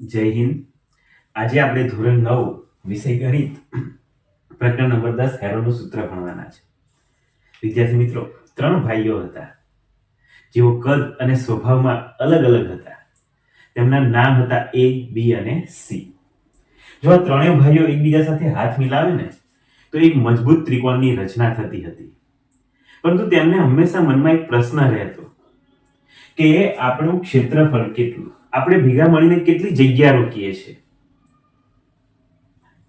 જય હિન્દ. આજે આપણે ધોરણ નવ વિષય ગણિત પ્રકરણ નંબર દસ હેરોનું સૂત્ર ભણવાના છે. વિદ્યાર્થી મિત્રો, ત્રણ ભાઈઓ હતા. જેઓ કદ અને સ્વભાવમાં અલગ અલગ હતા. તેમના નામ હતા એ, બી અને સી. જો આ ત્રણેય ભાઈઓ એકબીજા સાથે હાથ મિલાવે ને, તો એક મજબૂત ત્રિકોણની રચના થતી હતી. પરંતુ તેમને હંમેશા મનમાં એક પ્રશ્ન રહેતો કે આપણું ક્ષેત્રફળ કેટલું? આપણે ભેગા મળીને કેટલી જગ્યા રોકીએ છીએ?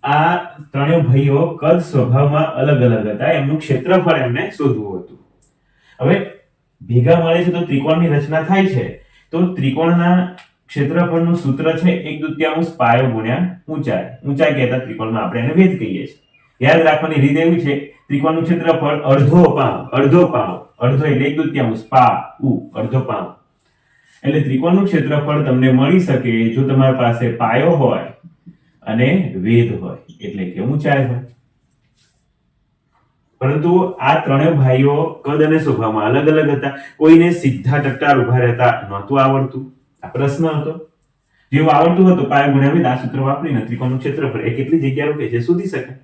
આ ત્રણેય ભાઈઓ કદ સ્વભાવમાં અલગ અલગ હતા. એમનું ક્ષેત્રફળ એમને શોધવું હતું. હવે ભેગા મળે છે તો ત્રિકોણની રચના થાય છે. તો ત્રિકોણના ક્ષેત્રફળનું સૂત્ર છે એક દુત્યાંશ પાયો ગુણ્યા ઊંચાઈ. ઊંચાઈ કહેતા ત્રિકોણમાં આપણે એને વેધ કહીએ છીએ. યાદ રાખવાની રીત એવી છે, ત્રિકોણનું ક્ષેત્રફળ અડધો પાઉ અડધો પાઉ. અડધો એટલે એક દુત્યાંશ, પા, ઉ, અડધો પાવ એટલે ત્રિકોણનું ક્ષેત્રફળ તમને મળી શકે જો તમારી પાસે પાયો હોય અને વેધ હોય. એટલે કે ઊંચાઈ હોય. પરંતુ આ ત્રણેય ભાઈઓ કદ અને સ્વભાવમાં અલગ અલગ હતા. કોઈને સીધા ટટ્ટાર ઊભા રહેતા નહોતું આવડતું. આ પ્રશ્ન હતો. જેવું આવડતું હતું, પાયો ગુણ્યા આ સૂત્ર વાપરીને ત્રિકોણનું ક્ષેત્રફળ એ કેટલી જગ્યા રોકે છે? શોધી શકાય.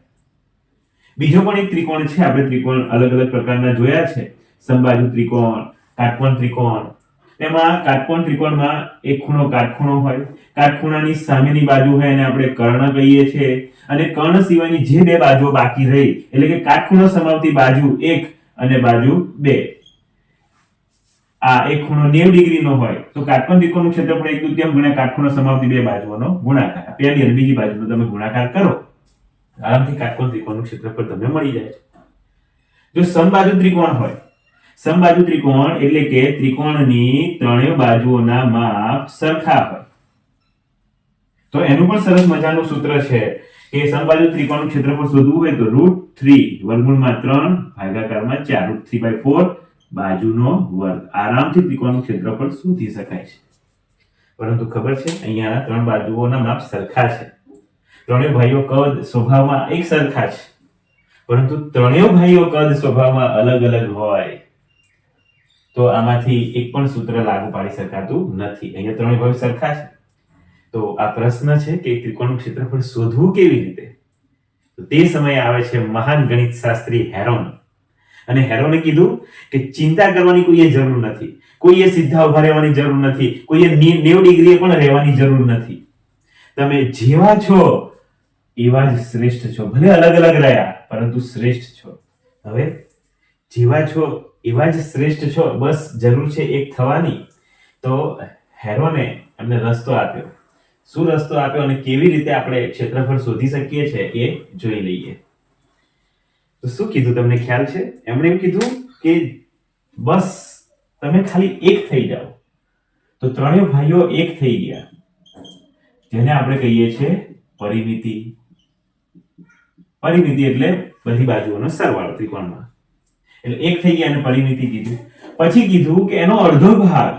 બીજો પણ એક ત્રિકોણ છે, આપણે ત્રિકોણ અલગ અલગ પ્રકારના જોયા છે. સંબાજુ ત્રિકોણ, કાટકોણ ત્રિકોણ તેમાં કાટકોણ ત્રિકોણમાં એક ખૂણો કાટખૂણો હોય. કાટખૂણાની સામેની બાજુ હોય એને આપણે કર્ણ કહીએ છીએ. અને કર્ણ સિવાયની જે બે બાજુઓ બાકી રહી, એટલે કે કાટખૂણો સમાવતી બાજુ એક અને બાજુ બે. આ એક ખૂણો 90 ડિગ્રીનો હોય, તો કાટકોણ ત્રિકોણનું ક્ષેત્રફળ એક દુત્યમ ગુણ્યા કાટખૂણો સમાવતી બે બાજુઓનો ગુણાકાર. પહેલી અને બીજી બાજુનો તમે ગુણાકાર કરો. આરામથી કાટકોણ ત્રિકોણનું ક્ષેત્રફળ તમને મળી જાય છે. જો સમબાજુ ત્રિકોણ હોય સમબાજુ ત્રિકોણ એટલે કે ત્રિકોણની ત્રણેય બાજુઓના માપ સરખા હોય. તો એનું પણ સરસ મજાનું સૂત્ર છે કે સમબાજુ ત્રિકોણનું ક્ષેત્રફળ શોધવું હોય તો રૂટ થ્રી વર્ગમૂળમાં ત્રણ ભાગાકારમાં ચાર. રૂટ થ્રી બાય ફોર બાજુનો વર્ગ. આરામથી ત્રિકોણનું ક્ષેત્રફળ શોધી શકાય છે. પરંતુ ખબર છે અહીંયા ત્રણ બાજુઓના માપ સરખા છે. ત્રણેય ભાઈઓ કદ સ્વભાવમાં એક સરખા છે. પરંતુ ત્રણેય ભાઈઓ કદ સ્વભાવમાં અલગ અલગ હોય. તો આમાંથી એક પણ સૂત્ર લાગુ પાડી શકાતું નથી. અહીંયા ત્રણેય ભાઈઓ સરખા છે. તો આ પ્રશ્ન છે કે ત્રિકોણનું ક્ષેત્રફળ શોધવું કેવી રીતે? તો તે સમયે આવે છે મહાન ગણિત શાસ્ત્રી હેરોન. અને હેરોને કીધું કે ચિંતા કરવાની કોઈએ જરૂર નથી. કોઈએ સીધા ઊભા રહેવાની જરૂર નથી. કોઈએ નેવ ડિગ્રીએ પણ રહેવાની જરૂર નથી. તમે જેવા છો, એવા જ શ્રેષ્ઠ છો. ભલે અલગ અલગ રહ્યા, પરંતુ શ્રેષ્ઠ છો. હવે, જેવા છો એવા જ શ્રેષ્ઠ છો, બસ જરૂર છે એક થવાની. તો હેરોને એમને રસ્તો આપ્યો. શું રસ્તો આપ્યો અને કેવી રીતે આપણે ક્ષેત્રફળ શોધી શકીએ છીએ એ જોઈ લઈએ. તો શું કીધું તમને ખ્યાલ છે? એમણે એમ કીધું કે બસ, તમે ખાલી એક થઈ જાઓ. તો ત્રણેય ભાઈઓ એક થઈ ગયા. જેને આપણે કહીએ છીએ પરિમિતિ. પરિમિતિ એટલે બધી બાજુઓનો સરવાળો, ત્રિકોણમાં. એટલે એક થઈ ગયા અને પરિમિતિ કીધું. પછી કીધું કે એનો અડધો ભાગ,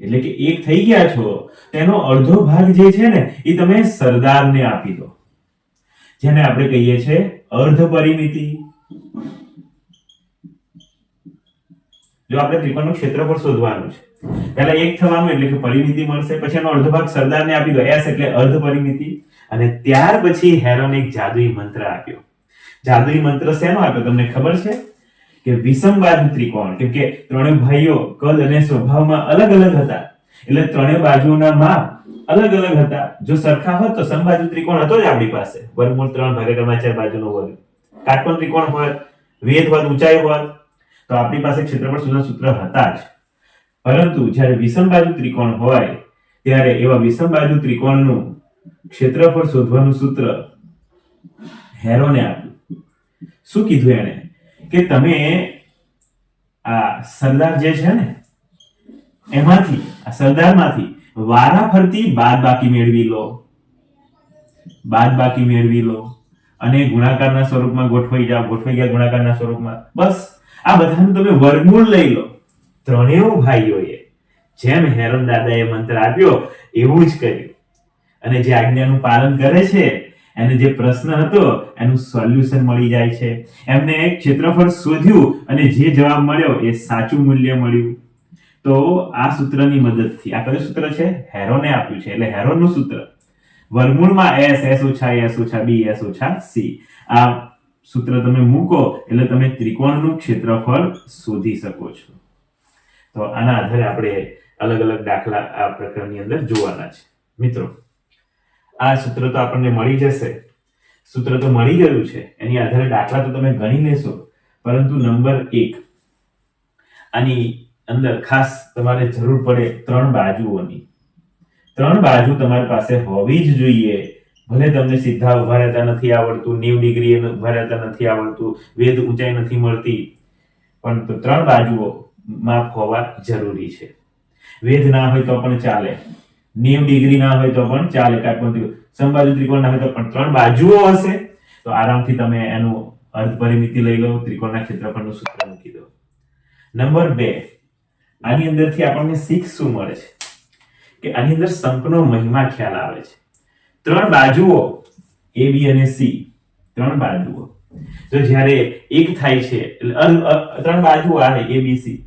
એટલે કે એક થઈ ગયા છો તેનો અડધો ભાગ જે છે ને, એ તમે સરદારને આપી દો. જેને આપણે કહીએ છીએ અર્ધ પરિમિતિ જો આપણે ત્રિકોણનું ક્ષેત્રફળ શોધવાનું છે. પહેલા એક થવાનું એટલે કે પરિમિતિ મળશે, પછી એનો અડધો ભાગ સરદારને આપી દો. એસ એટલે અર્ધ પરિમિતિ અને ત્યાર પછી હેરોને એક જાદુઈ મંત્ર આપ્યો. જાદુઈ મંત્ર શેનો આપ્યો? તમને ખબર છે? કે વિષમ ત્રિકોણ, કેમ કે ત્રણેય ભાઈઓ કદ અને સ્વભાવમાં અલગ અલગ હતા. એટલે ત્રણેય બાજુઓના માપ અલગ અલગ હતા. જો સરખા હોત તો સમબાજુ ત્રિકોણ હતો જ આપણી પાસે. વર્ગમૂળ ત્રણ ભાગાકારમાં ચાર બાજુનો વર્ગ. કાટકોણ ત્રિકોણ હોત, વેધ હોત, ઊંચાઈ હોત, તો આપણી પાસે ક્ષેત્રફળ સુધા સૂત્ર હતા જ. પરંતુ જ્યારે વિષમ બાજુ ત્રિકોણ હોય, ત્યારે એવા વિષમ બાજુ ત્રિકોણનું ક્ષેત્રફળ શોધવાનું સૂત્ર હેરોને આપ્યું. શું કીધું એને કે તમે આ સરદાર જે છે ને, એમાંથી, આ સરદારમાંથી વારા ફરતી બાદ બાકી મેળવી લો. બાદ બાકી મેળવી લો. અને ગુણાકારના સ્વરૂપમાં ગોઠવાઈ જાઓ, ગોઠવાઈ ગયા ગુણાકારના સ્વરૂપમાં. બસ, આ બધાનું તમે વર્ગમૂળ લઈ લો. ત્રણેય ભાઈઓએ જેમ હેરન દાદાએ મંત્ર આપ્યો, એવું જ કર્યું. અને જે આજ્ઞાનું પાલન કરે છે એને જે પ્રશ્ન હતો, એનું સોલ્યુશન મળી જાય છે. એમને ક્ષેત્રફળ શોધ્યું અને જે જવાબ મળ્યો એ સાચું મૂલ્ય મળ્યું. તો આ સૂત્રની મદદથી, આ કયું સૂત્ર છે? હેરોને આપ્યું છે. એટલે હેરોનનું સૂત્ર. વર્ગમૂળમાં એસ એસ ઓછા એસ ઓછા બી, એસ ઓછા સી. આ સૂત્ર તમે મૂકો, એટલે તમે ત્રિકોણનું ક્ષેત્રફળ શોધી શકો છો. તો આના આધારે આપણે અલગ અલગ દાખલા આ પ્રકરણની અંદર જોવાના છે. મિત્રો આ સૂત્ર તો આપણને મળી જશે. સૂત્ર તો મળી ગયું છે. એની આધારે દાખલા તો તમે ગણી લેશો. પરંતુ નંબર એક, આની અંદર ખાસ તમારે જરૂર પડે ત્રણ બાજુઓની. ત્રણ બાજુ તમારી પાસે હોવી જ જોઈએ. ભલે તમને સીધા ઊભા રહેતા નથી આવડતું, નેવ ડિગ્રી ઊભા રહેતા નથી આવડતું, વેદ ઊંચાઈ નથી મળતી. પણ ત્રણ બાજુઓ માપ હોવા જરૂરી છે. વેદ ના હોય તો પણ ચાલે. નેવ ડિગ્રી ના હોય તો પણ ચાલે કાટકોણ સમબાજુ ત્રિકોણ ના હોય તો પણ ત્રણ બાજુઓ હશે. તો આરામથી તમે એનું અર્ધ પરિમિતિ લઈ લો, ત્રિકોણના ક્ષેત્રફળનું સૂત્ર મૂકી દો. નંબર બે. આની અંદરથી આપણને સિક્સ શું મળે છે? કે આની અંદર સંપનો મહિમા ખ્યાલ આવે છે. ત્રણ બાજુઓ, એ, બી અને સી. ત્રણ બાજુઓ. તો જ્યારે એક થાય છે ત્રણ બાજુઓ આવે, એ, બી, સી.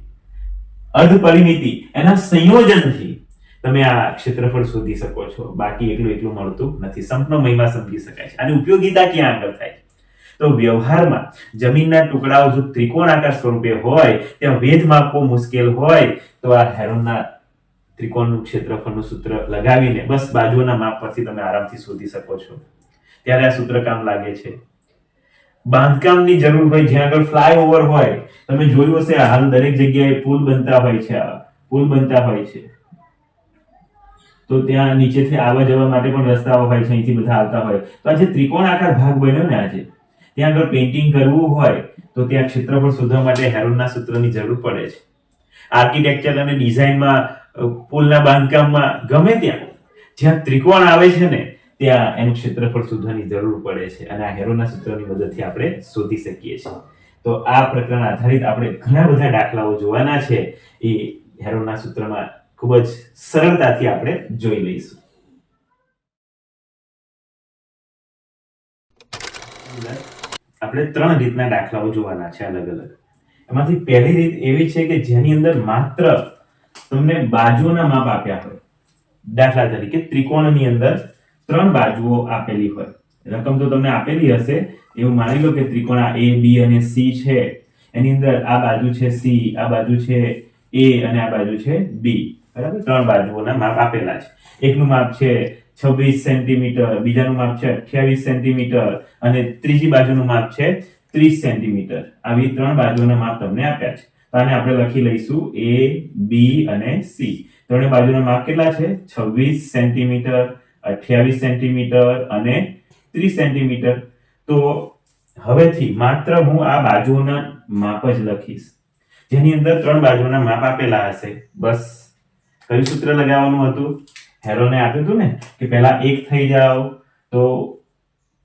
અર્ધ પરિમિતિ, એના સંયોજનથી તમે આ ક્ષેત્રફળ શોધી શકો છો. બાકી એકલું એકલું મળતું નથી. સંપનો મહિમા સમજી શકાય છે. અને ઉપયોગીતા ક્યાં આગળ થાય? તો વ્યવહારમાં જમીનના ટુકડાઓ જો ત્રિકોણાકાર સ્વરૂપે હોય, ત્યાં વેધ માપવો મુશ્કેલ હોય, તો આ હેરોનના ત્રિકોણનું ક્ષેત્રફળનું સૂત્ર લગાવીને બસ બાજુઓના માપ પરથી તમે આરામથી શોધી શકો છો. ત્યારે આ સૂત્ર કામ લાગે છે. બાંધકામની જરૂર હોય, જ્યાં આગળ ફ્લાયઓવર હોય, તમે જોયું હશે હાલ દરેક જગ્યાએ પુલ બનતા હોય છે પુલ બનતા હોય છે. તો ત્યાં નીચેથી આવવા જવા માટે પણ રસ્તાઓ હોય છે, અહીંથી બધા આવતા હોય. તો આ જે ત્રિકોણાકાર ભાગ બન્યો ને આજે, ત્યાં આગળ પેઇન્ટિંગ કરવું હોય, તો ત્યાં ક્ષેત્રફળ શોધવા માટે હેરોનના સૂત્રની જરૂર પડે છે. આર્કિટેક્ચર અને ડિઝાઇનમાં પુલના બાંધકામમાં ગમે ત્યાં, જ્યાં ત્રિકોણ આવે છે ને, ત્યાં એનું ક્ષેત્રફળ શોધવાની જરૂર પડે છે અને આ હેરોના સૂત્રની મદદથી આપણે શોધી શકીએ છીએ. તો આ પ્રકરણ આધારિત આપણે ઘણા બધા દાખલાઓ જોવાના છે એ હેરોના સૂત્રમાં ખૂબ જ સરળતાથી આપણે જોઈ લઈશું. આપણે ત્રણ રીતના દાખલાઓ જોવાના છે અલગ અલગ. એમાંથી પહેલી રીત એવી છે કે જેની અંદર માત્ર તમને બાજુઓના માપ આપ્યા હોય. દાખલા તરીકે ત્રિકોણની અંદર ત્રણ બાજુઓ આપેલી હોય. રકમ તો તમને આપેલી હશે. એવું માની લો કે ત્રિકોણ આ એ બી અને સી છે. એની અંદર આ બાજુ છે સી આ બાજુ છે એ અને આ બાજુ છે બી બરાબર? ત્રણ બાજુઓના માપ આપેલા છે. એકનું માપ છે છવ્વીસ સેન્ટીમીટર, બીજાનું માપ છે અઠ્યાવીસ સેન્ટીમીટર અને ત્રીજી બાજુનું માપ છે ત્રીસ સેન્ટીમીટર. આવી ત્રણ બાજુના માપ તમને આપ્યા છે. તો આને આપણે લખી લઈશું એ બી અને સી ત્રણે બાજુના માપ કેટલા છે? છવ્વીસ સેન્ટીમીટર, અઠ્યાવીસ સેન્ટીમીટર અને ત્રીસ સેન્ટીમીટર. તો હવેથી માત્ર હું આ બાજુઓના માપ જ લખીશ. જેની અંદર ત્રણ બાજુના માપ આપેલા હશે. બસ. કયું સૂત્ર લગાવવાનું હતું. હેરોને આપ્યું હતું ને કે પહેલા એક થઈ જાઓ. તો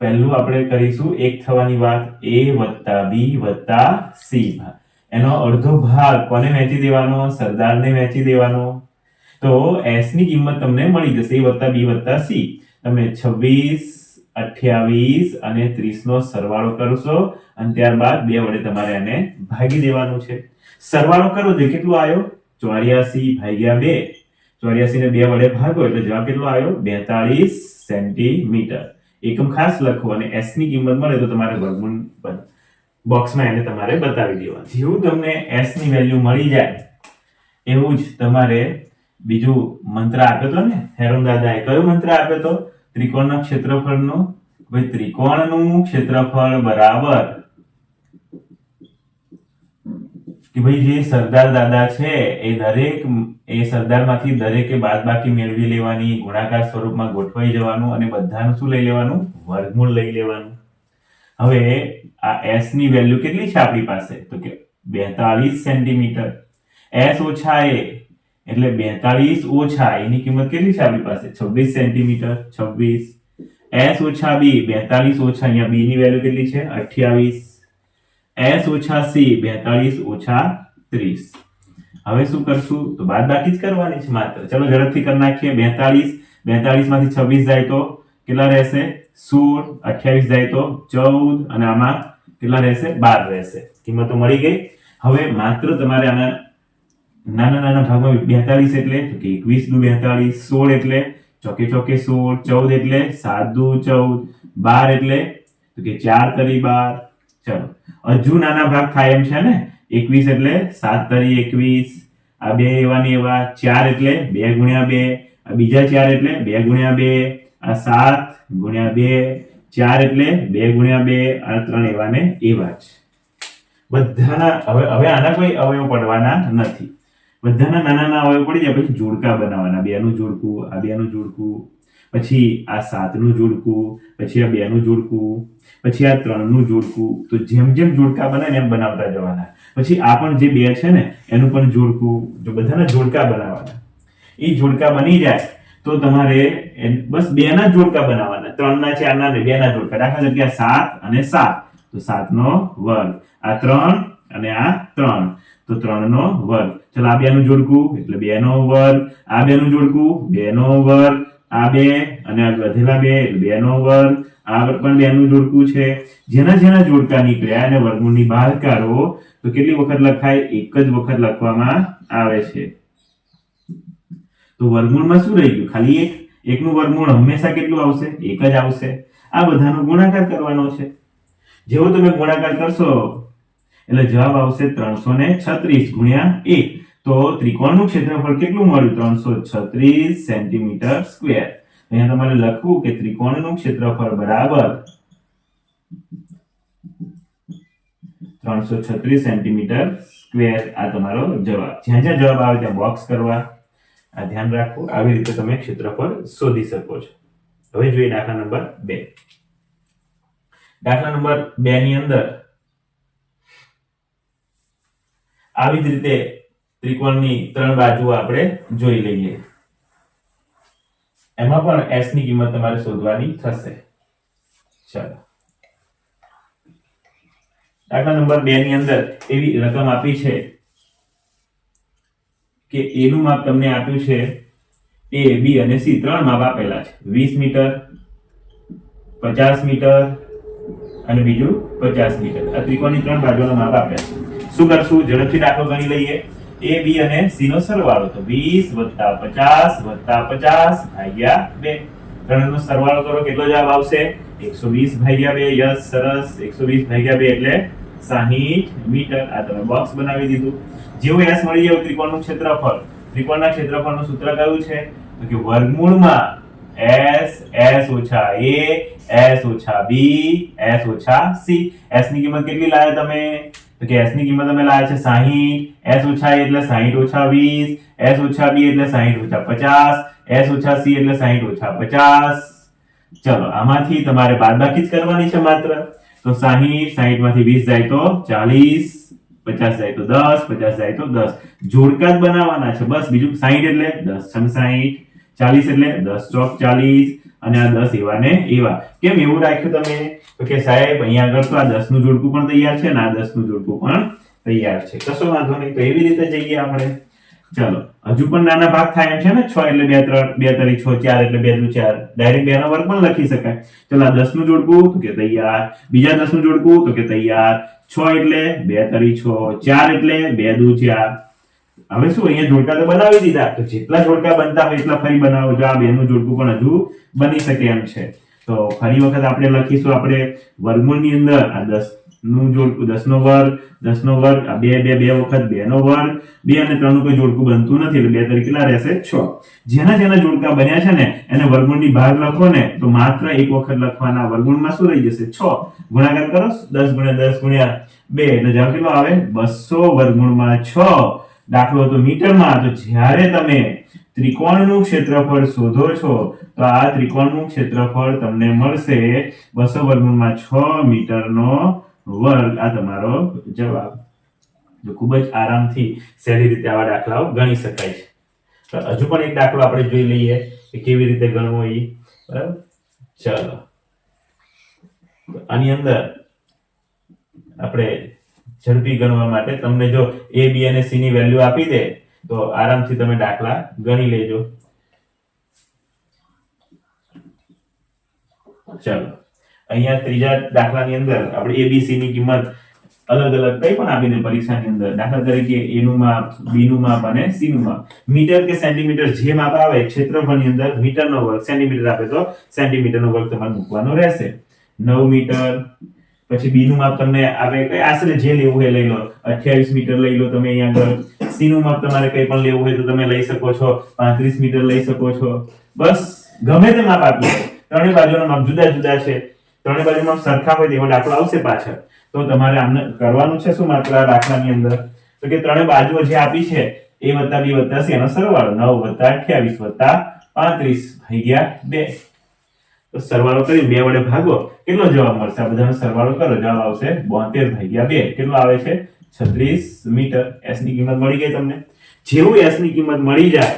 પહેલું આપણે કરીશું એક થવાની વાત એ વત્તા બી વત્તા સી એનો અડધો ભાગ કોને વહેંચી દેવાનો? સરદારને વહેંચી દેવાનો. તો એસની કિંમત તમને મળી જશે એ વત્તા બી વત્તા સી. તમે છવ્વીસ, અઠ્યાવીસ અને ત્રીસ નો સરવાળો કરશો અને ત્યારબાદ બે વડે તમારે એને ભાગી દેવાનું છે. સરવાળો કરો જે કેટલું આવ્યો? ચોર્યાસી ભાગ્યા બે. ચોર્યાસી ને બે વડે ભાગો એટલે જવાબ કેટલો આવ્યો? બેતાળીસ સેન્ટીમીટર. એકમ ખાસ લખો અને એસની કિંમત મળે તો તમારે વર્ગમૂળ બોક્સમાં એને તમારે બતાવી દેવાનું. જેવું તમને એસની વેલ્યુ મળી જાય, એવું જ તમારે બીજું મંત્ર આપ્યો હતો ને? હેરોન દાદાએ કયો મંત્ર આપ્યો હતો ત્રિકોણના ક્ષેત્રફળનો, ભાઈ ત્રિકોણનું ક્ષેત્રફળ બરાબર. કે ભાઈ જે સરદાર દાદા છે, એ દરેક, એ સરદારમાંથી દરેકે બાદબાકી મેળવી લેવાની, ગુણાકાર સ્વરૂપમાં ગોઠવાઈ જવાનું અને બધાનું શું લઈ લેવાનું? વર્ગમૂળ લઈ લેવાનું. હવે આ એસની વેલ્યુ કેટલી છે આપણી પાસે? તો કે બેતાળીસ સેન્ટીમીટર. એસ ઓછા એ એટલે બેતાળીસ ઓછા એની કિંમત કેટલી છે આપણી પાસે? છવ્વીસ સેન્ટીમીટર, છવ્વીસ. એસ ઓછા બી બેતાળીસ ઓછા અહીંયા બી ની વેલ્યુ કેટલી છે? અઠ્યાવીસ. એસ ઓછા સી, બેતાળીસ ઓછા ત્રીસ. હવે શું કરશું? તો બાદ બાકી જ કરવાની છે માત્ર. ચલો ઝડપથી કરી નાખીએ. બેતાળીસ. બેતાળીસમાંથી છવ્વીસ જાય તો કેટલા રહેશે? સોળ. અઠ્યાવીસ જાય તો ચૌદ. અને આમાં કેટલા રહેશે? બાર રહેશે. કિંમતો મળી ગઈ. હવે માત્ર તમારે આના નાના નાના ભાગમાં બેતાળીસ એટલે કે એકવીસ દુ બેતાળીસ, સોળ એટલે ચોકે ચોકે સોળ, ચૌદ એટલે સાત દુ ચૌદ, બાર એટલે તો કે ચાર તરી બાર. ચલો. હજુ નાના ભાગ થાય એમ છે ને? એકવીસ એટલે સાત તરી એકવીસ. આ બે એવા ને એવા ચાર એટલે બે ગુણ્યા બે. આ બીજા ચાર એટલે બે ગુણ્યા બે. આ સાત ગુણ્યા બે. ચાર એટલે બે ગુણ્યા બે. આ ત્રણ એવા ને એવા જ. બધાના, હવે હવે આના કોઈ અવયવ પડવાના નથી. બધાના નાના નાના અવયવ પડી જાય, પછી જોડકા બનાવવાના. બેનું જોડકું, આ બેનું જોડકું. પછી આ સાતનું જોડકું, પછી આ બેનું જોડકું, પછી આ ત્રણનું જોડકું. તો જેમ જેમ જોડકા બને એમ બનાવતા જવાના. પછી આ પણ જે બે છે ને, એનું પણ જોડકું, જો બધાના જોડકા બનાવવાના. એ જોડકા બની જાય તો તમારે બસ બે ના જોડકા બનાવવાના. ત્રણના ચારના ચાર ના બે જોડકા. દાખલા તરીકે સાત અને સાત. તો સાત નો વર્ગ. આ ત્રણ અને આ ત્રણ. તો ત્રણ નો વર્ગ. ચલો આ બે નું જોડકું, એટલે બે નો વર્ગ. આ બે નું જોડકું બે નો વર્ગ. આ બે અને આ વધેલા બે બે નો વર્ગ. આ પણ બેનું જોડકું છે. જેના જેના જોડકા નીકળ્યા અને વર્ગમૂળની બહાર કાઢો, તો કેટલી વખત લખાય? એક જ વખત લખવામાં આવે છે. તો વર્ગમૂળમાં શું રહી ગયું? ખાલી એક? એકનું વર્ગમૂળ હંમેશા કેટલું આવશે? એક જ આવશે. આ બધાનો ગુણાકાર કરવાનો છે. જેવો તમે ગુણાકાર કરશો, એટલે જવાબ આવશે ત્રણસો ને છત્રીસ ગુણ્યા એક. તો ત્રિકોણનું ક્ષેત્રફળ કેટલું મળ્યું? ત્રણસો છત્રીસ સેન્ટીમીટર સ્ક્વેર. અહીંયા તમારે લખવું કે ત્રિકોણનું ક્ષેત્રફળ બરાબર ત્રણસો છત્રીસ સેન્ટીમીટર સ્ક્વેર. આ તમારો જવાબ. જ્યાં જ્યાં જવાબ આવે ત્યાં બોક્સ કરવા. આ ધ્યાન રાખવું આવી રીતે તમે ક્ષેત્રફળ શોધી શકો છો. હવે જોઈએ દાખલા નંબર બે. દાખલા નંબર બે ની અંદર આવી જ રીતે ત્રિકોણની ત્રણ બાજુ આપણે જોઈ લઈએ. એમાં પણ એસની કિંમત તમારે શોધવાની થશે. ચાલો. દાખલા નંબર બે ની અંદર એવી રકમ આપી છે કે એનું માપ તમને આપ્યું છે એ, બી અને સી ત્રણ માપ આપેલા છે. વીસ મીટર 50 મીટર અને બીજું 50 મીટર. આ ત્રિકોણની ત્રણ બાજુઓના માપ આપ્યા છે. શું કરશું? ઝડપથી દાખલો ગણી લઈએ. A બી અને સી નો સરવાળો તો 20 વત્તા 50 વત્તા 50 ભાગ્યા 2 ત્રણનો સરવાળો કરો, કેટલો જવાબ આવશે? 120 ભાગ્યા 2 યસ, સરસ. 120 ભાગ્યા 2 એટલે 60 મીટર. આ તમે બોક્સ બનાવી દીધું. જેવું એસ મળી જાય ત્રિકોણનું ક્ષેત્રફળ. ત્રિકોણના ક્ષેત્રફળનું સૂત્ર કયું છે? તો કે વર્ગમૂળમાં s s ઓછા a s ઓછા b s ઓછા c s ની કિંમત કેટલી લાવ્યા તમે? તો કે s ની કિંમત અમે લાવ્યા છે 60 s ઓછા એટલે 60 ઓછા 20 s ઓછા b એટલે 60 ઓછા 50 s ઓછા c એટલે 60 ઓછા 50 ચલો, આમાંથી તમારે બાદબાકી જ કરવાની છે માત્ર. તો 60 60 માંથી 20 જાય તો 40 50 જાય તો 10 50 જાય તો 10 જોડકા જ બનાવવાના છે બસ, બીજું 60 એટલે 10 છંગ 60 40 એટલે 10 ચોક 40 અને આ દસ એવા ને એવા. કેમ એવું રાખ્યું તમે? કે સાહેબ, અહીંયા આગળ તો આ દસનું જોડકું પણ તૈયાર છે ને આ 10 નું જોડકું પણ તૈયાર છે. કશો વાંધો નહીં, તો એવી રીતે જઈએ આપણે. ચાલો, હજુ પણ નાના ભાગ થાય એમ છે ને? છ એટલે 2 3 2 તરી 6 4 એટલે બે દુ ચાર. ડાયરેક્ટ બે નો વર્ગ પણ લખી શકાય. ચલો, આ દસનું જોડકું, તો કે તૈયાર. બીજા દસનું જોડકું, તો કે તૈયાર. છ એટલે બે તરી 6 4 એટલે બે દુ 4 હવે શું, અહીંયા જોડકા તો બનાવી દીધા. તો જેટલા જોડકા બનતા હોય એટલા ફરી બનાવો. આ બેનું જોડકું પણ હજુ બની શકે એમ છે. તો ફરી વખત આપણે લખીશું, આપણે વર્ગમૂળની અંદર આ દસનું જોડકું દસ નો વર્ગ દસ નો વર્ગ, આ બે બે બે વખત બે નો વર્ગ, બે અને ત્રણનું કોઈ જોડકું બનતું નથી, એટલે બે તરીકે કેટલા રહેશે? છ. જેના જેના જોડકા બન્યા છે ને, એને વર્ગુણની બહાર લખો ને, તો માત્ર એક વખત લખવાના વર્ગુણમાં શું રહી જશે? છ. ગુણાકાર કરો, દસ ગુણ્યા દસ ગુણ્યા બે, એટલે જવાબ કેટલો આવે? બસો વર્ગુણમાં છ. દાખલો હતો મીટરમાં તો જ્યારે તમે ત્રિકોણનું ક્ષેત્રફળ શોધો છો, તો આ ત્રિકોણનું ક્ષેત્રફળ તમને મળશે બસો વર્ગમાં છ મીટરનો વર્ગ. આ તમારો જવાબ. જો ખૂબ જ આરામથી સહેલી રીતે આવા દાખલાઓ ગણી શકાય છે. તો હજુ પણ એક દાખલો આપણે જોઈ લઈએ કે કેવી રીતે ગણવો એ બરાબર? ચાલો. આની અંદર આપણે ઝડપી ગણવા માટે તમને જો એ બી અને સી ની વેલ્યુ આપી દે, તો આરામથી તમે દાખલા ગણી લેજો. ચાલો. અહીંયા ત્રીજા દાખલાની અંદર આપણે એબીસી ની કિંમત અલગ અલગ કઈ પણ આપી દે પરીક્ષાની અંદર. દાખલા તરીકે એ નું માપ બી નું માપ અને સી નું માપ. મીટર કે સેન્ટીમીટર જે માપ આવે ક્ષેત્રફળની અંદર મીટરનો વર્ગ, સેન્ટીમીટર આપે તો સેન્ટીમીટરનો વર્ગ તમારે મૂકવાનો રહેશે. નવ મીટર પછી બી નું માપ તમને આવે કઈ આશરે જે લેવું હોય લઈ લો. 28 મીટર લઈ લો તમે અહીંયા આગળ. સી નું માપ તમારે કઈ પણ લેવું હોય તો તમે લઈ શકો છો. 35 મીટર લઈ શકો છો. બસ, ગમે તે માપ આપ્યું ત્રણેય બાજુના માપ જુદા જુદા છે. ત્રણેય બાજુ માપ સરખા હોય તેવો દાખલો આવશે પાછળ. તો તમારે આમને કરવાનું છે શું માત્ર આ દાખલાની અંદર? તો કે ત્રણેય બાજુઓ જે આપી છે, એ વત્તા બી વત્તા સી એનો સરવાળો? નવ વત્તા અઠ્યાવીસ વત્તા પાંત્રીસ ભાગ્યા બે. તો સરવાળો કરી, બે વડે ભાગો. કેટલો જવાબ મળશે? આ બધાનો સરવાળો કરો. જવાબ આવશે બોતેર થઈ ગયા બે. કેટલો આવે છે? છત્રીસ મીટર. એસની કિંમત મળી ગઈ તમને. જેવું એસની કિંમત મળી જાય,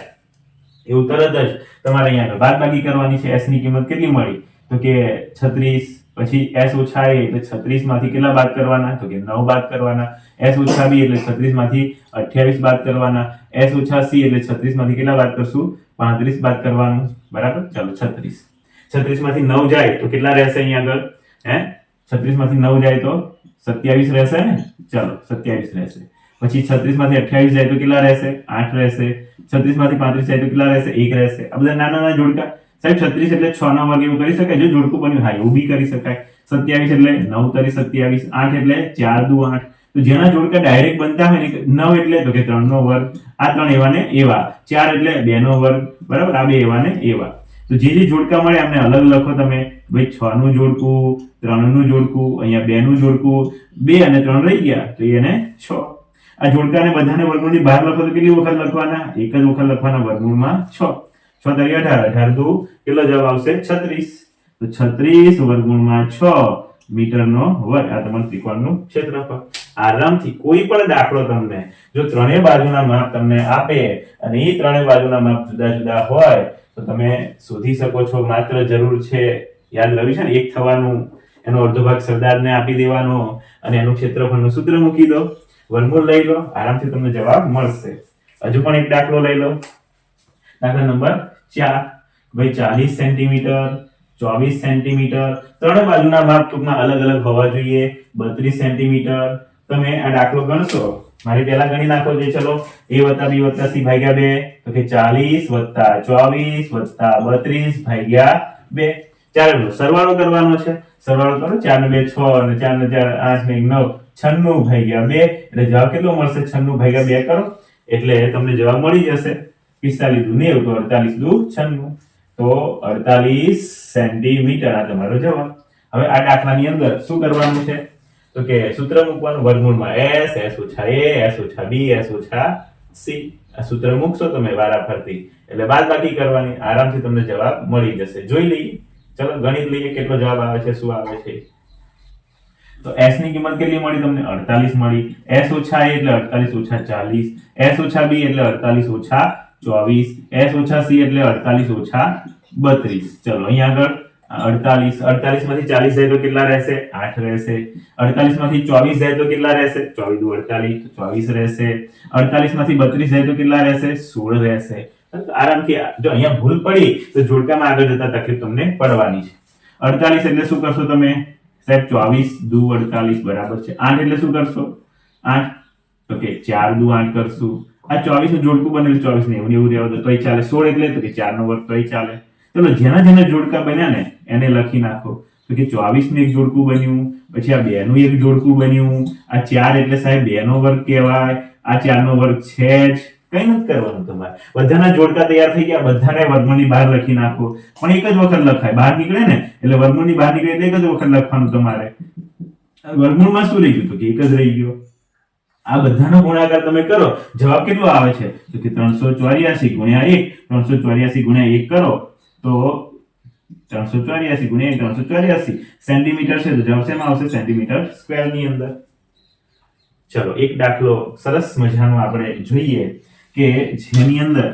એવું તરત જ તમારે અહીંયા બાદબાકી કરવાની છે. એસની કિંમત કેટલી મળી? તો કે છત્રીસ, પછી એસ ઓછા એ એટલે છત્રીસમાંથી કેટલા બાદ કરવાના? તો કે નવ બાદ કરવાના. એસ ઓછા બી એટલે છત્રીસમાંથી અઠ્યાવીસ બાદ કરવાના. એસ ઓછા સી એટલે છત્રીસમાંથી કેટલા બાદ કરશું? પાંત્રીસ બાદ કરવાનું. બરાબર? ચાલો, છત્રીસ. છત્રીસમાંથી નવ જાય તો કેટલા રહેશે અહીંયા આગળ? હે? છત્રીસમાંથી નવ જાય તો સત્યાવીસ રહેશે ને? ચાલો, સત્યાવીસ રહેશે. પછી છત્રીસમાંથી અઠ્યાવીસ જાય તો કેટલા રહેશે? આઠ રહેશે. છત્રીસમાંથી પાંત્રીસ જાય તો કેટલા રહેશે? એક રહેશે. આ બધા નાના નાના જોડકા. સાહેબ, છત્રીસ એટલે છ ના વર્ગ એવું કરી શકાય? જો જોડકું બન્યું, હા, એવું બી કરી શકાય. સત્યાવીસ એટલે નવ તરી સત્યાવીસ, આઠ એટલે ચાર દુ આઠ. તો જેના જોડકા ડાયરેક્ટ બનતા હોય ને નવ એટલે તો કે ત્રણ નો વર્ગ. આ ત્રણ એવા ને એવા. ચાર એટલે બે નો વર્ગ. બરાબર? આ બે એવા ને એવા. તો જે જે જોડકા મળે એમને અલગ લખો તમે. ભાઈ, છ નું જોડકું, ત્રણનું જોડકું, અહીંયા બે નું જોડકું, બે અને ત્રણ રહી ગયા, તો એને છ. આ જોડકાને બધાને વર્ગમૂળની બહાર લખો તો કેટલી વખત લખવાના? એક જ વખત લખવાના વર્ગમૂળમાં છ. છ તરી અઢાર. અઢાર દુ કેટલો જવાબ આવશે? છત્રીસ. તો છત્રીસ વર્ગમૂળમાં છ મીટરનો વર્ગ. આ તમારું ત્રિકોણનું ક્ષેત્રફળ. આરામથી કોઈ પણ દાખલો તમને, જો ત્રણેય બાજુના માપ તમને આપે અને એ ત્રણેય બાજુના માપ જુદા જુદા હોય તો તમે શોધી શકો છો, માત્ર જરૂર છે યાદ રહ્યું છે ને, એક થવાનું, એનો અડધો ભાગ સરદારને આપી દેવાનો અને એનું ક્ષેત્રફળનું સૂત્ર મૂકી દો. વર્ગમૂળ લઈ લો, આરામથી તમને જવાબ મળશે. હજુ પણ એક દાખલો લઈ લો. દાખલા નંબર ચાર, ભાઈ ચાલીસ સેન્ટીમીટર, ચોવીસ સેન્ટીમીટર, ત્રણ બાજુના માપ ટૂંકમાં અલગ અલગ હોવા જોઈએ. બત્રીસ સેન્ટીમીટર. તમે આ દાખલો ગણશો? મારી પહેલા ગણી નાખો જે ચલો. એ વત્તા બી વત્તા સી ભાગ્યા બે. તો કે ચાલીસ વત્તા ચોવીસ વત્તા બત્રીસ ભાગ્યા બે. ચાલો સરવાળો કરવાનો છે. સરવાળો કરો ચાર ને બે છ અને ચાર ને ચાર આઠ ને નવ. છન્નું ભાગ્યા બે. એટલે જવાબ કેટલો મળશે? છન્નું ભાગ્યા બે કરો. એટલે તમને જવાબ મળી જશે. પિસ્તાલીસ દુ નેવું, તો અડતાલીસ દુ છન્નું. તો અડતાલીસ સેન્ટીમીટર આ તમારો જવાબ. હવે આ દાખલાની અંદર શું કરવાનું છે? તો કે સૂત્ર મૂકવાનું વર્ગમૂળમાં એસ એસ ઓછા એ, એસ ઓછા બી, એસ ઓછા સી. આ સૂત્ર મૂકશો તમે વારા ફરતી એટલે બાદ બાકી કરવાની આરામથી તમને જવાબ મળી જશે. જોઈ લઈએ. ચલો ગણિત લઈએ કેટલો જવાબ આવે છે, શું આવે છે. તો s ની કિંમત કેટલી મળી તમને? 48 મળી. s ઓછા એ એટલે 48 ઓછા 40 s ઓછા b એટલે 48 ઓછા 24 s ઓછા c એટલે 48 ઓછા 32 ચલો અહીંયા આગળ. 48 48 માંથી 40 જાય તો કેટલા રહેશે? આઠ રહેશે. 48 માંથી 24 જાય તો કેટલા રહેશે? 24 દુ અડતાલીસ ચોવીસ રહેશે. 48 માંથી 32 જાય તો કેટલા રહેશે? સોળ રહેશે. આરામથી જો અહીંયા ભૂલ પડી, તો જોડકામાં આગળ જતા તકલીફ તમને પડવાની છે. 48 એટલે શું કરશો તમે? સાહેબ, ચોવીસ દુ અડતાલીસ બરાબર છે. આઠ એટલે શું કરશો? આઠ. ઓકે, ચાર દુ આઠ કરશું. આ ચોવીસ જોડકું બનેલું ચોવીસ ને એવું એવું રહેવા દો ચાલે. સોળ એટલે તો કે ચાર નો વર્ગ તોય ચાલે. ચલો, જેના જેના જોડકા બન્યા ને એને લખી નાખો. તો કે ચોવીસનું એક જોડકું બન્યું, પછી આ બે નું એક જોડકું બન્યું, આ ચાર એટલે સાહેબ બે નો વર્ગ કહેવાય, આ ચાર નો વર્ગ છે જ. કઈ નથી કરવાનું તમારે. બધાના જોડકા તૈયાર થઈ ગયા, બધાને વર્ગમૂળની બહાર લખી નાખો. પણ એક જ વખત લખાય. બહાર નીકળે ને, એટલે વર્ગમૂળની બહાર નીકળે એટલે એક જ વખત લખવાનું તમારે. વર્ગમૂળમાં શું રહી ગયું? તો કે એક જ રહી ગયો. આ બધાનો ગુણાકાર તમે કરો. જવાબ કેટલો આવે છે? તો કે ત્રણસો ચોર્યાસી ગુણ્યા એક. ત્રણસો ચોર્યાસી ગુણ્યા એક કરો. તો ત્રણસો ચોર્યાસી ગુણ્યા ત્રણસો ચોર્યાસી. સેન્ટીમીટર છે, તો જવાબ શેમાં આવશે? સેન્ટીમીટર સ્ક્વેરની અંદર. ચલો, એક દાખલો સરસ મજાનો આપણે જોઈએ કે જેની અંદર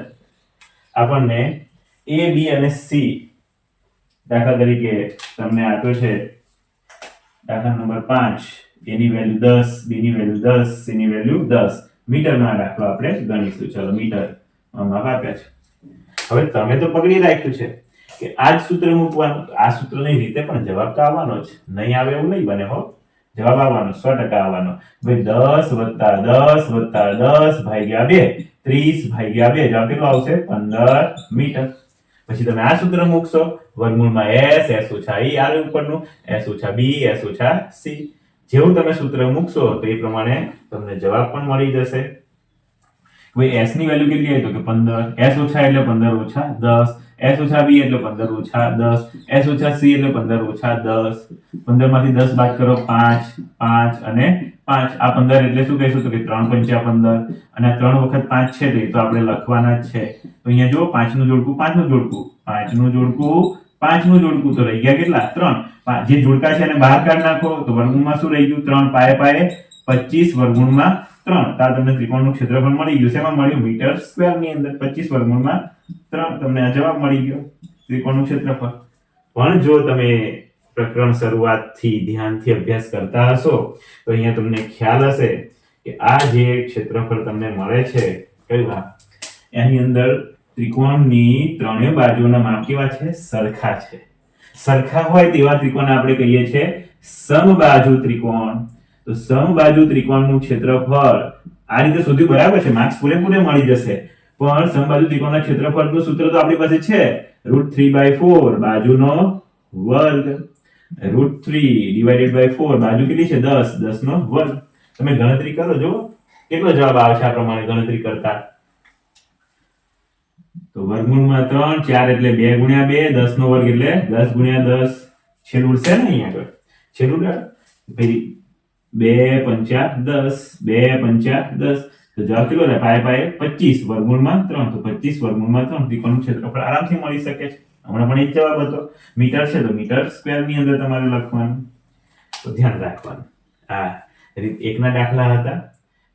આપણને એ બી અને સી દાખલા તરીકે તમને આપ્યો છે. દાખલા નંબર પાંચ એની વેલ્યુ દસ બીની વેલ્યુ દસ સીની વેલ્યુ દસ. મીટરમાં દાખલો આપણે ગણીશું. ચલો મીટર માપ આપ્યા છે. હવે તમે તો પકડી રાખ્યું છે. કે આ જ સૂત્ર મૂકવાનું. આ સૂત્રની રીતે પણ જવાબ તો આવવાનો જ. નહીં આવે એવું નહીં બને હો. જવાબ આવવાનો, સો ટકા આવવાનો. ભાઈ દસ વત્તા દસ વત્તા દસ ભાગ્યા બે, ત્રીસ ભાગ્યા બે. જવાબ કેટલો આવશે? પંદર મીટર. પછી તમે આ સૂત્ર મૂકશો. વર્ગમૂળમાં એસ એસ ઓછા ઈ આર ઉપરનું. એસ ઓછા બી, એસ ઓછા સી. જેવું તમે સૂત્ર મૂકશો તો એ પ્રમાણે તમને જવાબ પણ મળી જશે. ભાઈ એસની વેલ્યુ કેટલી આવી તો કે પંદર. એસ ઓછા એટલે પંદર ઓછા દસ. એસ ઓછા બી એટલે પંદર ઓછા દસ. એસ ઓછા સી એટલે પંદર ઓછા દસ. પંદરમાંથી દસ બાદ કરો પાંચ પાંચ અને પાંચ. આ પંદર એટલે શું કહીશું તો કે ત્રણ પંચા પંદર. અને ત્રણ વખત પાંચ છે તો આપણે લખવાના જ છે. તો અહીંયા જો પાંચનું જોડકું પાંચનું જોડકું. પાંચનું જોડકું પાંચનું જોડકું. તો રહી ગયા કેટલા? ત્રણ. જે જોડકા છે એને બહાર કાઢી નાખો. તો વર્ગમૂળમાં શું રહી ગયું? ત્રણ. પાયે પાયે પચીસ. વર્ગમૂળમાં ત્રણ. તો આ તમને ત્રિકોણનું ક્ષેત્રફળ મળી ગયું. શેમાં મળ્યું? મીટર સ્ક્વેર અંદર. પચીસ વર્ગમૂળમાં ત્રણ. તમને આ જવાબ મળી ગયો. ત્રિકોણનું ક્ષેત્રફળ. પણ જો તમે પ્રકરણ શરૂઆતથી ધ્યાનથી અભ્યાસ કરતા હશો, તો અહીંયા તમને ખ્યાલ હશે કે આ જે ક્ષેત્રફળ તમને મળે છે, કયું એની અંદર ત્રિકોણની ત્રણેય બાજુના માપ કેવા છે? સરખા છે. સરખા હોય તેવા ત્રિકોણ આપણે કહીએ છીએ સમબાજુ ત્રિકોણ. તો સમબાજુ ત્રિકોણનું ક્ષેત્રફળ આ રીતે શોધ્યું બરાબર છે. માર્ક્સ પૂરેપૂરે મળી જશે. પણ સમબાજુ ત્રિકોણના ક્ષેત્રફળનું સૂત્ર તો આપણી પાસે છે. રૂટ થ્રી બાય ફોર બાજુનો વર્ગ. Root three divided by four બાજુ કેટલી છે? દસ. દસ નો વર્ગ. તમે ગણતરી કરો જો કેટલો જવાબ આવશે આ પ્રમાણે ગણતરી કરતા? તો વર્ગમૂળમાં ત્રણ, ચાર એટલે બે ગુણ્યા બે દસ નો વર્ગ એટલે દસ ગુણ્યા દસ. છેલ્લું ઉડશે ને અહીંયા આગળ? છેલ્લું? ભાઈ બે પંચા દસ, બે પંચા દસ. તો જવાબ કેટલો થાય? પાય પાય પચીસ વર્ગમૂળમાં ત્રણ. તો પચીસ વર્ગમૂળમાં ત્રણ. ત્રિકોણનું ક્ષેત્રફળ આરામથી મળી શકે છે. હમણાં પણ એ જવાબ હતો. મીટર છે તો મીટર સ્ક્વેરની અંદર તમારે લખવાનું. તો ધ્યાન રાખવાનું. આ એકના દાખલા હતા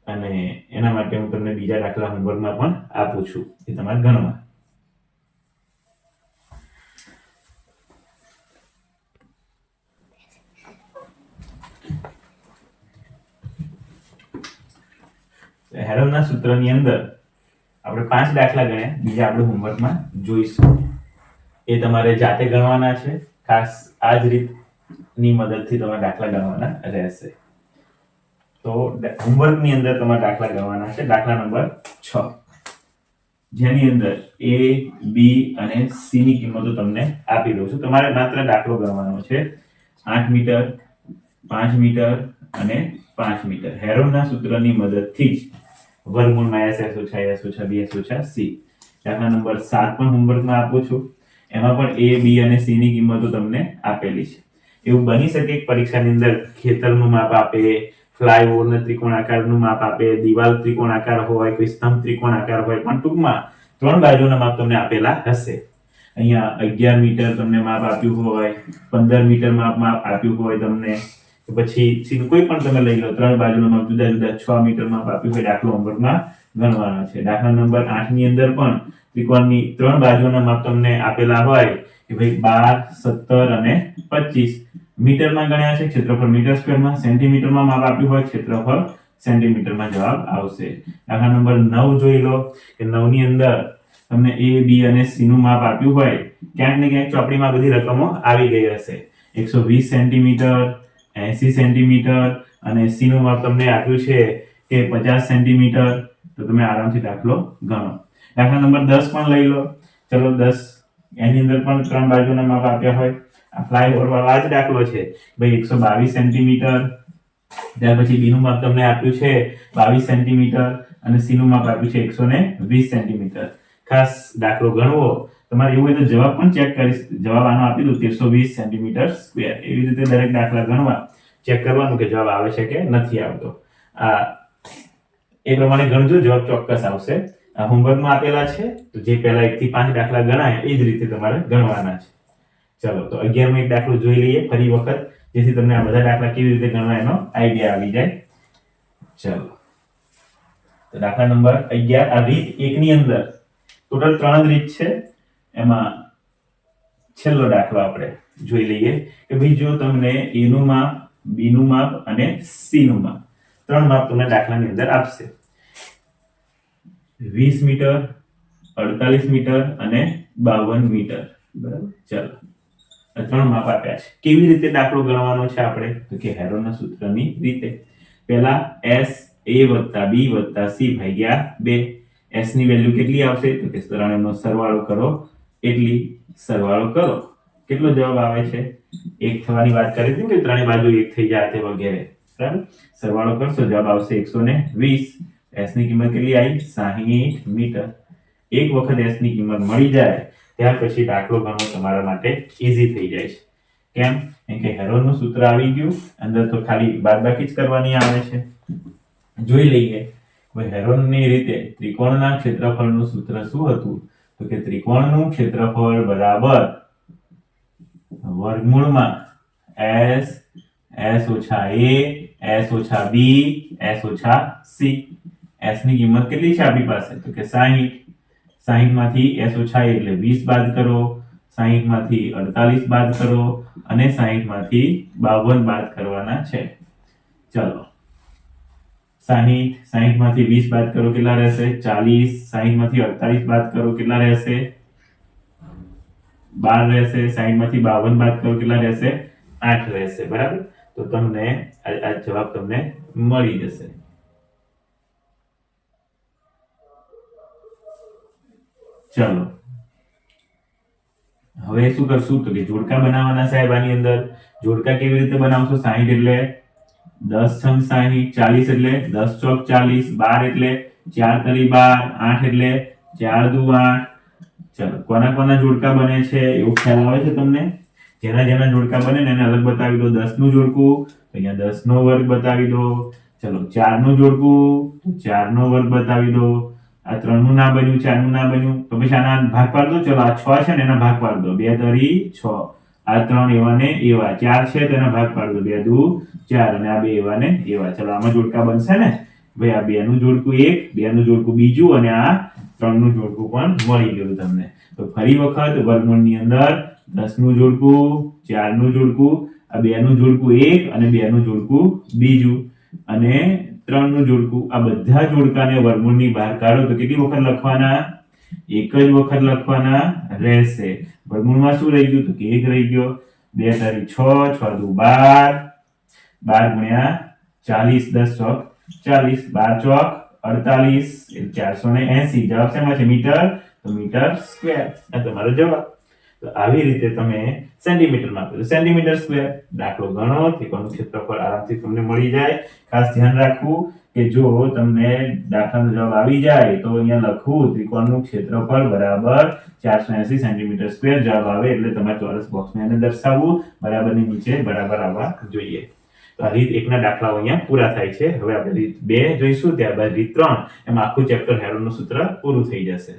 અને એના માટે હું તમને બીજા દાખલા હોમવર્કમાં પણ આપું છું. એ તમારે ગણવા. હેરોના સૂત્રની અંદર આપણે પાંચ દાખલા ગણ્યા. બીજા આપણે હોમવર્કમાં જોઈશું. એ તમારે જાતે ગણવાના છે. ખાસ આ જ રીતની મદદથી તમારે દાખલા ગણવાના રહેશે. તો હોમવર્કની અંદર તમારે દાખલા ગણવાના છે. દાખલા નંબર છ. જેની અંદર એ બી અને સી ની કિંમતો તમને આપી દઉં છું. તમારે માત્ર દાખલો ગણવાનો છે. આઠ મીટર, પાંચ મીટર અને પાંચ મીટર. હેરોના સૂત્રની મદદથી જ વર્ગમૂળમાં એસ એ શું છે એ શું છે બી એ શું છે સી દાખલા નંબર સાત પણ હોમવર્કમાં આપું છું. એમાં પણ એ બી અને સી ની કિંમતો તમને આપેલી છે. એવું બની શકે પરીક્ષાની અંદર ખેતરનું માપ આપે, ફ્લાયઓવરના ત્રિકોણ આકારનું માપ આપે, દિવાલ ત્રિકોણ આકાર હોય, કોઈ સ્તંભ ત્રિકોણ આકાર હોય, પણ ટૂંકમાં ત્રણ બાજુના માપ તમને આપેલા હશે. અહીંયા અગિયાર મીટર તમને માપ આપ્યું હોય, પંદર મીટર માપ માપ આપ્યું હોય તમને. કે પછી સીધું કોઈ પણ તમે લઈ લો, ત્રણ બાજુનું માપ, જુદા જુદા છ મીટર માપ આપ્યું હોય દાખલો હોમવર્કમાં ગણવાનો છે. દાખલા નંબર આઠની અંદર પણ ત્રિકોણની ત્રણ બાજુના માપ તમને આપેલા હોય કે ભાઈ બાર, સત્તર અને પચીસ. મીટરમાં ગણ્યા છે ક્ષેત્રફળ મીટર સ્ક્વેરમાં, સેન્ટીમીટરમાં માપ આપ્યું હોય ક્ષેત્રફળ સેન્ટીમીટરમાં જવાબ આવશે. દાખલા નંબર નવ જોઈ લો, કે નવની અંદર તમને એ બી અને સી નું માપ આપ્યું હોય, ક્યાંક ને ક્યાંક ચોપડીમાં બધી રકમો આવી ગઈ હશે. એકસો વીસ સેન્ટીમીટર એસી સેન્ટીમીટર અને સી માપ તમને આપ્યું છે કે પચાસ સેન્ટીમીટર, તો તમે આરામથી દાખલો ગણો. દાખલા નંબર દસ પણ લઈ લો. ચલો દસ, એની અંદર પણ ત્રણ બાજુના માપ આપ્યા હોય. આ ફ્લાયઓવર વાળો આ જ દાખલો છે. ભાઈ, એકસો બાવીસ સેન્ટીમીટર, ત્યાર પછી બીનું માપ તમને આપ્યું છે બાવીસ સેન્ટીમીટર અને સી નું માપ આપ્યું છે એકસો ને વીસ સેન્ટીમીટર. ખાસ દાખલો ગણવો. તમારે એવું હોય તો જવાબ પણ ચેક કરી જવાબ આનો આપી દઉં, તેરસો વીસ સેન્ટીમીટર સ્ક્વેર એવી રીતે દરેક દાખલા ગણવા ચેક કરવાનું કે જવાબ આવે છે કે નથી આવતો. આ, એ પ્રમાણે ગણજો, જવાબ ચોક્કસ આવશે. હોમવર્કમાં આપેલા છે, તો જે પહેલા એક થી પાંચ દાખલા ગણાય, એ જ રીતે તમારે ગણવાના છે. ચલો, તો અગિયારમો એક દાખલો જોઈ લઈએ ફરી વખત, જેથી તમને આ બધા દાખલા કેવી રીતે ગણવા એનો આઈડિયા આવી જાય. ચલો. તો દાખલા નંબર અગિયાર, આ રીત એકની અંદર. ટોટલ ત્રણ જ રીત છે. એમાં છેલ્લો દાખલો આપણે જોઈ લઈએ કે ભાઈ જો તમને એનું માપ, બીનું માપ અને સી નું માપ. ત્રણ માપ તમને દાખલાની અંદર આપશે. વીસ મીટર, અડતાલીસ મીટર અને બાવન મીટર. બરાબર? ચાલો. ત્રણ માપ આપ્યા છે. કેવી રીતે દાખલો ગણવાનો છે આપણે? તો કે હેરોના સૂત્રની રીતે. પહેલા એસ, એ વત્તા બી વત્તા સી ભાગ્યા બે. એસની વેલ્યુ કેટલી આવશે? તો કે સરવાળો કરો એટલી સરવાળો કરો. કેટલો જવાબ આવે છે? એક થવાની વાત કરી હતી કે ત્રણેય બાજુ એક થઈ જાય તે વગેરે. બરાબર? સરવાળો કરશો, જવાબ આવશે એકસો ને વીસ. એસની કિંમત કેટલી આવી? સાહીઠ મીટર. એક વખત એસની કિંમત મળી જાય, ત્યાર પછી દાખલો ગણવો તમારા માટે ઈઝી થઈ જાય છે. કેમ? કેમ કે હેરોનનું સૂત્ર આવી ગયું, અંદર તો ખાલી બાદબાકી જ કરવાની આવે છે. જોઈ લઈએ. હવે હેરોનની રીતે ત્રિકોણના ક્ષેત્રફળનું સૂત્ર શું હતું? તો કે ત્રિકોણનું ક્ષેત્રફળ બરાબર વર્ગમૂળમાં એસ એસ ઓછા એ, એસ ઓછા બી, એસ ઓછા સી. એસની કિંમત કેટલી છે આપણી પાસે? તો કે 60 60 માંથી s ઓછા એ એટલે વીસ બાદ કરો. 60 માંથી 48 બાદ કરો અને 60 માંથી 52 બાદ કરવાના છે. ચલો. 60 60 માંથી 20 બાદ કરો કેટલા રહેશે 40 60 માંથી 48 બાદ કરો કેટલા રહેશે બાર રહેશે સાઈઠમાંથી બાવન બાદ કરો કેટલા રહેશે આઠ રહેશે બરાબર તો તમને આ આ જવાબ તમને મળી જશે ચલો હવે શું કરશું તો કે જોડકા બનાવવાના સાહેબ આની અંદર જોડકા કેવી રીતે બનાવશો સાહીઠ એટલે દસ છંગ સાહીઠ ચાલીસ એટલે દસ ચોક ચાલીસ, બાર એટલે ચાર તરી બાર, આઠ એટલે ચાર દુ આઠ. ચલો, કોના કોના જોડકા બને છે એવું ખ્યાલ આવે છે તમને? જેના જેના જોડકા બને ને એને અલગ બતાવી દો. દસનું જોડકું, તો અહીંયા દસ નો વર્ગ બતાવી દો. ચલો ચારનું જોડકું ચાર નો વર્ગ બતાવી દો. આ ત્રણનું ના બન્યું ચારનું ના બન્યું. તો પછી આના ભાગ પાડ દો. ચલો, આ છ છે ને એના ભાગ પાડ દો. બે તરી છ. આ ત્રણ એવા ને એવા. ચાર છે તેના ભાગ પાડ. બે દુ, ચાર અને આ બે એવા ને એવા. ચલો, આમાં જોડકા બનશે ને? ભાઈ, આ બે નું જોડકું એક બે નું જોડકું બીજું અને આ ત્રણનું જોડકું પણ મળી ગયું તમને. તો ફરી વખત વર્ગમૂળની અંદર દસનું જોડકું, ચારનું જોડકું, આ બેનું જોડકું એક અને બેનું જોડકું બીજું. અને ત્રણનું જોડકું, આ બધા જોડકાને વર્ગમૂળની બહાર કાઢો. તો કેટલી વખત લખવાના? એક જ વખત લખવાના રહેશે. વર્ગમૂળમાં શું રહી ગયું? તો કે એક રહી ગયો. બે તારી છ છ દુ બાર. બાર ગુણ્યા ચાલીસ, દસ ચોક ચાલીસ. બાર ચોક અડતાલીસ. ચારસો ને એસી. જવાબ શેમાં છે? મીટર. તો મીટર સ્ક્વેર. આ તમારો જવાબ. તો આવી રીતે તમે સેન્ટીમીટરમાં આપો. Centimetre square. દાખલો ગણો ત્રિકોણનું ક્ષેત્રફળ આરામથી તમને મળી જાય. ખાસ ધ્યાન રાખવું. કે જો તમને દાખલાનો જવાબ આવી જાય તો અહીંયા લખવું ત્રિકોણનું ક્ષેત્રફળ બરાબર ચારસો એસી સેન્ટીમીટર સ્ક્વેર જવાબ આવે એટલે તમારે ચોરસ બોક્સની અંદર દર્શાવવું બરાબરની નીચે બરાબર આવવા જોઈએ. તો આ રીત એકના દાખલાઓ અહીંયા પૂરા થાય છે. હવે આપણે રીત બે જોઈશું, ત્યારબાદ રીત ત્રણ. એમાં આખું ચેપ્ટર હેરોનનું સૂત્ર પૂરું થઈ જશે.